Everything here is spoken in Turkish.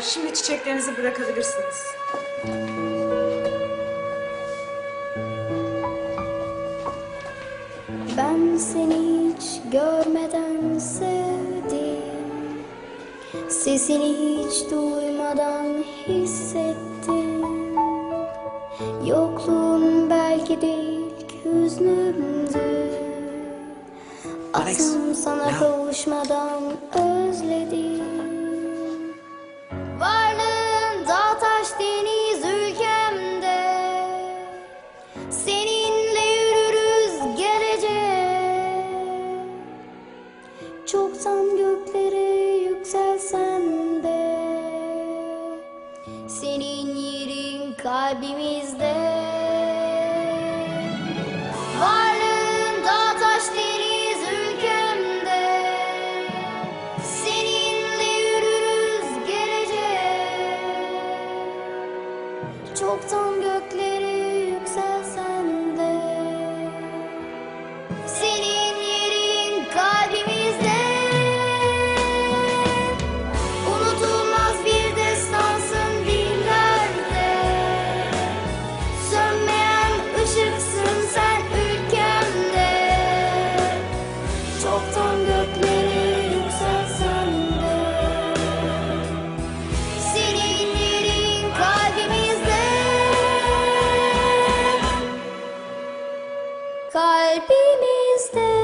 Şimdi çiçeklerinizi bırakabilirsiniz. Ben seni hiç görmeden sevdim. Sesini hiç duymadan hissettim. Yokluğun belki de ilk hüznümdü. Aklım sana kavuşmadan özledim Çoktan göklere yükselsen de Senin yerin kalbimizde. Varlığın ülkemde Seninle yürürüz geleceğe Çoktan Alttan göklere yükselsen de. Senin yerin kalbimizde. Kalbimizde.